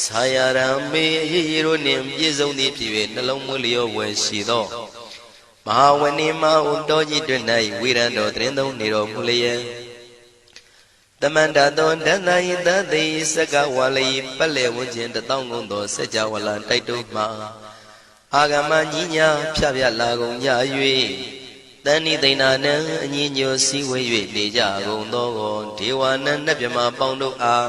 ဆာယရံမေအရေးရတို့နှင့်ပြည့်စုံသည်ဖြစ်၍နှလုံးမွေးလျောဝယ်ရှိသောမဟာဝဏိမဟုတောကြီးတွင်၌ဝိရံတော်တရင်သုံးနေတော်မူလျက်တမန္တသောဒန္တယိတသိစကဝါလိပလက်ဝန်းကျင်တသောကုန်သောစัจ java လာတိုက်တုမှအာဂမညီညာဖြဖြလာကုန်ကြ၍တဏိသိဏနံအညီညွတ်စည်းဝေး၍နေကြကုန်သောဒေဝနံနတ်မြမပေါင်းတို့အား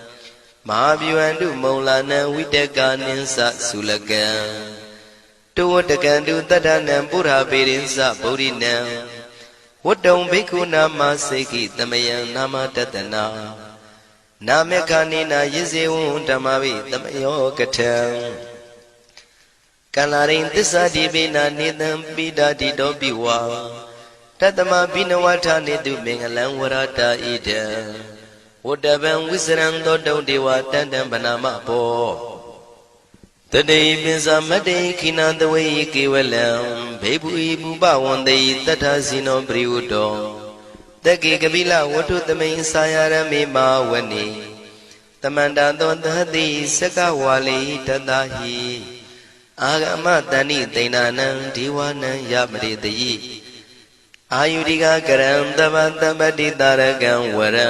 မဟာဗျူဟန္တုမုံလာနံဝိတကာနိသသုလကံတောဝတကံတုတတ္ထနံပုရာပေရိသဗုဒိနံဝတ္တုံဘိက္ခုနာမစေကိတမယံနာမတတနာနာမေခာနိနာယဇေဝံဓမ္မဝိတမယောကထံကန္လာရိန်သစ္စာတိပိနာနေတံပိဒာတိတောပိဝါတတမဘိနဝထာနေတုမင်္ဂလံဝရတာဣဒံ ဝတ္တဗံဝိစရံသောတုံဒေဝတန်တံဗနာမဘောတတိပိစမတေခိနာတဝေကေဝလံဘေဘူဤပူပဝန္တေတထဇိနောပရိဝတ္တောတကေကပိလဝတ္ထုသမိန်စာယရမေမာဝနေတမန္တသောသတိစကဝါလိတတဟိအာဂမတဏိသိဏနံဒီဝနံယမရိတယိအာယုရိကကရံတမတမတိတာရကံဝရံ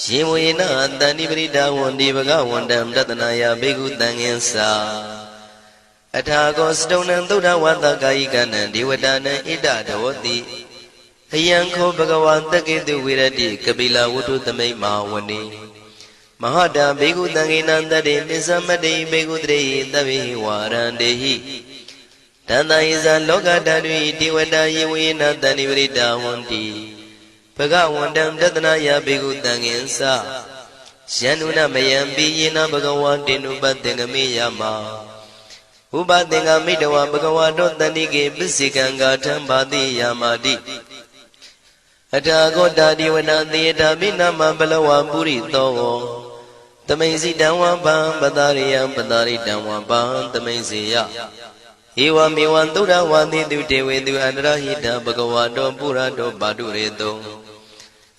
ရှင်ဝေနတန္တိပရိဒါဝန္ဒီဘဂဝန္တံတတနာယဘိက္ခုတံဃင်္စာအထာကောစတုံနံသုဒ္ဓဝါသကာယိကနံဒေဝတာနံဣဒဒေဝတိအယံခောဘဂဝါတက္ကေတုဝိရတိကပိလဝတ္ထုသမိတ်မာဝနေမဟာတာဘေကုတံဃိနံတတေပိသမတိဘေကုတရေသဗ္ဗေဝါရန္တေဟိတန္တယိဇာလောကဓာတုတိဝတယေဝေနတန္တိပရိတာဝန္တိဘ ဂဝန္တံတတနာယဘေကုတံဃင်္စယန္နုနမယံပိယေနဘဂဝါတေနုပတ္တေငမေယမဥပသင်္ကမိတဝဘဂဝါတောတန္တိကေပစ္စေကံဂါထံဘာတိယာမာတိအထာဂောတာဒီဝနာသေတာမိနာမဘလဝံပုရိသောတမိန်စီတံဝံပံပတာရိယံပတာရိတံဝံပံတမိန်စီယဧဝမေဝံသုဒ္ဓဝါတိတုတေဝေတုအန္တရဟိတဘဂဝါတောပုရတောပါတုရေတော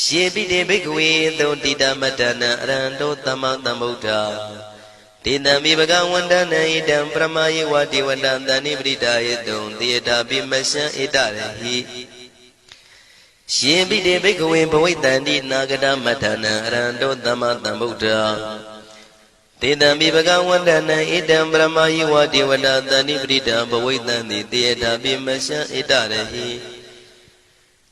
ရှေပိတေဘိက္ခဝေသောတိတမတ္တနံအရဟံတောသမ္မာသမ္ဗုဒ္ဓတေတံမိဘဂဝန္တနံဣတံပရမယေဝတိဝတံတဏိပရိဒါယေတုံတေတာပိမရှံဣတရဟိရှင်ပိတေဘိက္ခဝေဘဝိတန္တိနာဂတမတ္တနံအရဟံတောသမ္မာသမ္ဗုဒ္ဓတေတံမိဘဂဝန္တနံဣတံပရမယိဝတိဝတတန္တိပရိတံဘဝိတံတိတေယတာပိမရှံဣတရဟိ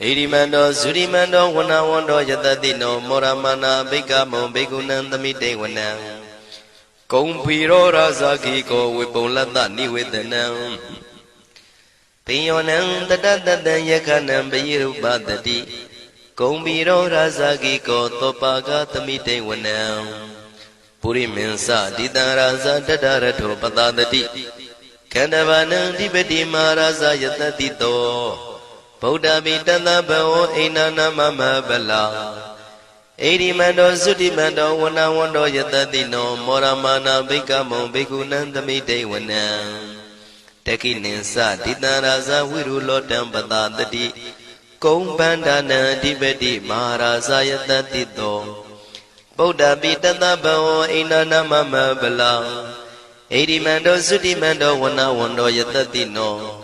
ဣရိမန္တောဇုရိမန္တောဝနဝန္တောယတတိနောမောရမနာဘိက္ခမုံဘေကုဏံသမိတေဝနံကုံဖီရောရာဇာခိကောဝေပုံလတ္တနိဝေဒနံပိယောနံတတတတံယခနံပယိရုပတတိကုံဖီရောရာဇာခိကောသောပါကသမိတေဝနံပုရိမင်းစတိတံရာဇာတတရထောပတတတိခန္ဓဗာနံဓိပတိမာရာဇာယတတိတော ဗုဒ္ဓမိတသဗဝအိနာနာမမဗလာဣရိမန္တောသုတိမန္တောဝနဝန္တောယတတိနော မောရမာနာဘိက္ခမုံဘိက္ခုနံသမိတေဝနံတကိနိသတိတံရာဇဝိရုလောတံပတာတတိကုံပန္ဒနံအဓိပတိမဟာရာဇယတတိတောဗုဒ္ဓပိတသဗဝအိနာနာမမဗလာဣရိမန္တောသုတိမန္တောဝနဝန္တောယတတိနော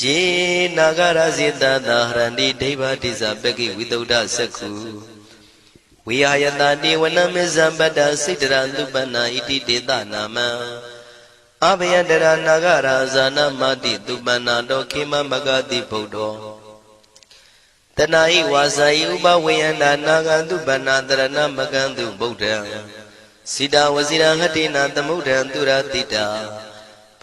ယေနာဂရဇိတသာဟရန္တိဒိဗ္ဗတိဇပကိဝိတုဒ္ဓသက္ခုဝိဟာယတတိဝနမေဇံပတ္တစိတရသုပနာဣတိတေတနာမံအဘယတရနာဂရာဇာနမတိသူပနာတောခေမမဂတိဗုဒ္ဓောတဏှာဤဝါစာဤဥပဝေယန္တာနာဂန္တုပဏတရဏမကံတုဗုဒ္ဓံစိတာဝစီရဟတိနာသမုဒ္ဒံသူရတိတာ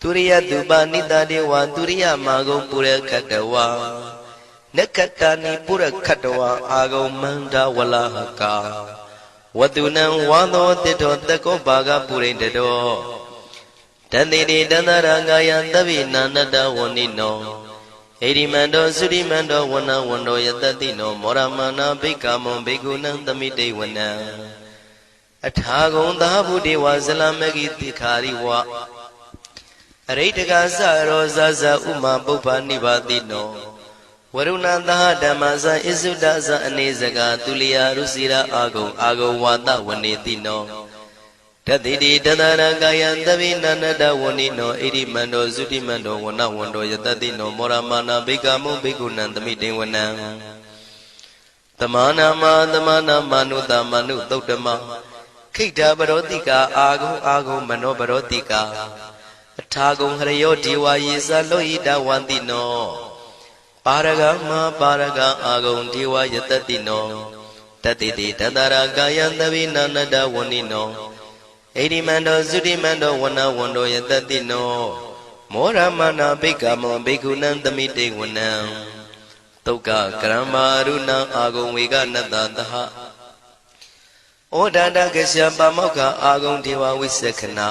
သူရိယသူပနိတတေဝသူရိယမာဂုံပုရခတဝနက္ခတဏိပုရခတဝအာဂုံမန္တဝလဟကာဝတုနံဝါသောတိတောတကောဘာဂပုရိတတောတန်တိတိတန္တရာငာယသဗ္ဗိနန္တတဝဏိနောဣရိမန္တောသုရိမန္တောဝနဝန္တောယတတိနောမောရမနာဘိကမွန်ဘေကုဏံသမိတေဝနံအထာဂုံသာဘုဒေဝဇလမဂိတိခာရိဝ အရိတကသရောဇဇဥမာပုပ္ပနိဗ္ဗာတိနောဝရုဏသဟဓမ္မဇဣစုဒဇအနေစကသူလျာရုစီရာအာဂုံအာဂုံဝါဒဝနေတိနောတတိတိတတရကာယံတပိနန္တဝဏိနောဣရိမန္တောသုတိမန္တောဝနဝန္တောယတတိနောမောရမာနာဘိကမုဘိက္ခုနံသမိတေဝနံတမနာမတမနာမနုတမနုသုတ်တမခိတ္တပရောတိကာအာဂုံအာဂုံမနောပရောတိကာ အထာဂုံဟရယောဒီဝါယေသလောဣတဝန္တိနောပါရဂမပါရဂအာဂုံဒီဝါယတတိနောတတိတိတတရာကာယံတပိနာနတဝဏိနောဣရိမန္တောသုတိမန္တောဝနဝန္တောယတတိနောမောရမနာဘိက္ခမောဘိက္ခုနံသမိတေဝနံတုတ်ကကရမရုဏံအာဂုံဝေကနတသဟဩဒန္တကရှပမောက္ခအာဂုံဒေဝဝိသခနာ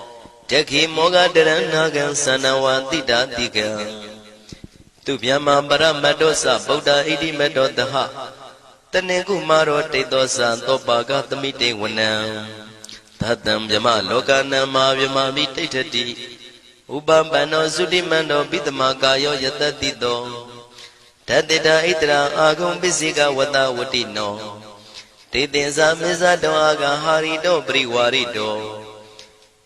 တခိမောဃတရဏကံသနဝတိတာတိကံသူဗျမပရမတ္တောသဗုဒ္ဓဣတိမတ္တောတဟတနေကုမာရောတိတောသံသောပါကသမိတေဝနံသတ္တံဗျမလောကနံမာဗျမမိတိဋ္ဌတိဥပပန္နောသုတိမန္တောပိတမကာယောယတတိတောဓတ္တိတာဣတရာအာဂုံပစ္စိကဝတဝတိနောတေတင်္ဇာမေဇတောအာဂဟာရိတောပရိဝါရိတော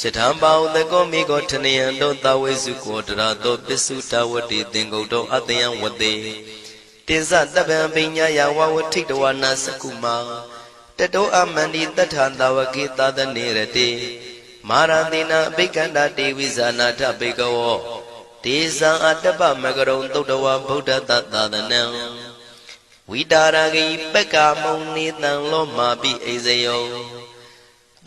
ယထံပါဥတကောမိကောထနယံတောသဝေစုကောတရာတောပစ္စုတဝတိသင်္ကုတ်တောအတယံဝတေတင်္စတပံပိညာယဝဝထိတဝနာစကုမာတတောအမန္တိတထံတဝကေသာသနေရတိမာရတိနာအဘိက္ခန္တာတေဝိဇာနာထဘေကဝောဒေဇံအတ္တပမကရုံသုတ်တဝဗုဒ္ဓတသာသနံဝိတာရဂိပက္ကာမုံနေတံလောမာပိအိဇယော